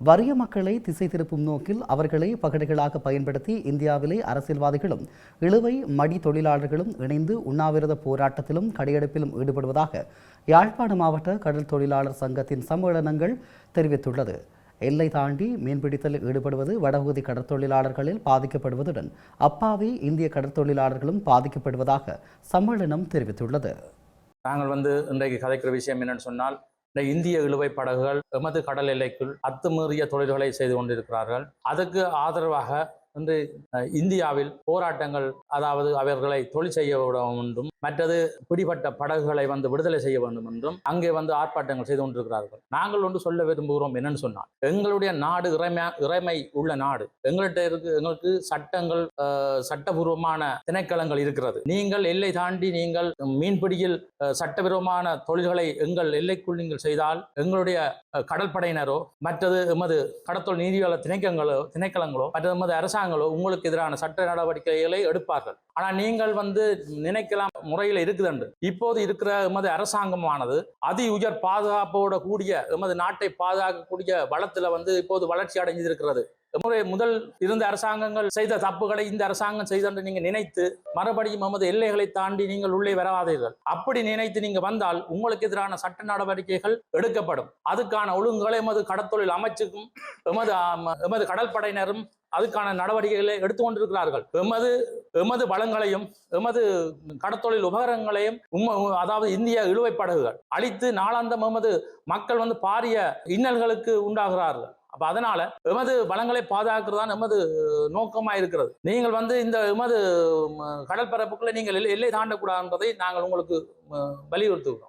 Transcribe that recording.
வறிய மக்களை திசை திருப்பும் நோக்கில் அவர்களை பகடைகளாக பயன்படுத்தி இந்தியாவிலே அரசியல்வாதிகளும் இழுவை மடி தொழிலாளர்களும் இணைந்து உண்ணாவிரத போராட்டத்திலும் கடையெடுப்பிலும் ஈடுபடுவதாக யாழ்ப்பாண மாவட்ட கடல் தொழிலாளர் சங்கத்தின் சம்மேளனங்கள் தெரிவித்துள்ளது. எல்லை தாண்டி மீன்பிடித்தலில் ஈடுபடுவது வடபகுதி கடற்தொழிலாளர்களில் பாதிக்கப்படுவதுடன் அப்பாவி இந்திய கடற்தொழிலாளர்களும் பாதிக்கப்படுவதாக சம்மேளனம் தெரிவித்துள்ளது. நாங்கள் வந்து இன்றைக்கு கதைக்கிற விஷயம் என்னன்னு சொன்னால் இந்த இந்திய இழுவை படகுகள் எமது கடல் எல்லைக்குள் அத்துமீறிய தொழில்களை செய்து கொண்டிருக்கிறார்கள். அதுக்கு ஆதரவாக இன்று இந்தியாவில் போராட்டங்கள் அதாவது அவர்களை தொழில் செய்ய விட மற்றது பிடிபட்ட படகுகளை வந்து விடுதலை செய்ய வேண்டும் என்றும் அங்கே வந்து ஆர்ப்பாட்டங்கள் செய்து கொண்டிருக்கிறார்கள். நாங்கள் ஒன்று சொல்ல விரும்புகிறோம் என்னன்னு சொன்னால் எங்களுடைய நாடு இறைமை இறைமை உள்ள நாடு. எங்கள்கிட்ட இருக்கு எங்களுக்கு சட்டங்கள் சட்டபூர்வமான திணைக்களங்கள் இருக்கிறது. நீங்கள் எல்லை தாண்டி நீங்கள் மீன்பிடியில் அஹ், சட்டவிரோதமான தொழில்களை எங்கள் எல்லைக்குள் நீங்கள் செய்தால் எங்களுடைய கடற்படையினரோ மற்றது எமது கடத்தொழில் நீதியாளர் திணைக்கங்களோ திணைக்களங்களோ மற்றது எமது அரசாங்க அரசாங்கங்களோ உங்களுக்கு எதிரான சட்ட நடவடிக்கைகளை எடுப்பார்கள். ஆனால் நீங்கள் வந்து நினைக்கலாம் முறையில் இருக்குதுண்டு. இப்போது இருக்கிற எமது அரசாங்கமானது அதி உயர் பாதுகாப்போட கூடிய எமது நாட்டை பாதுகாக்கக்கூடிய வளத்துல வந்து இப்போது வளர்ச்சி அடைஞ்சிருக்கிறது. முறை முதல் இருந்த அரசாங்கங்கள் செய்த தப்புகளை இந்த அரசாங்கம் செய்தென்று நீங்க நினைத்து மறுபடியும் நமது எல்லைகளை தாண்டி நீங்கள் உள்ளே வராதீர்கள். அப்படி நினைத்து நீங்க வந்தால் உங்களுக்கு எதிரான சட்ட நடவடிக்கைகள் எடுக்கப்படும். அதுக்கான ஒழுங்குகளை எமது கடத்தொழில் அமைச்சுக்கும் எமது எமது கடற்படையினரும் அதுக்கான நடவடிக்கைகளை எடுத்துக்கொண்டிருக்கிறார்கள். எமது எமது வளங்களையும் எமது கடத்தொழில் உபகரணங்களையும் உம்ம- அதாவது இந்திய இழுவை படகுகள் அழித்து நாளாந்தம் எமது மக்கள் வந்து பாரிய இன்னல்களுக்கு உண்டாகிறார்கள். அப்ப அதனால எமது வளங்களை பாதுகாக்கிறது தான் எமது நோக்கமா இருக்கிறது. நீங்கள் வந்து இந்த எமது ம, கடல் பரப்புக்குள்ள நீங்கள் எல்லை- தாண்டக்கூடாதுன்றதை நாங்கள் உங்களுக்கு வலியுறுத்துகிறோம்.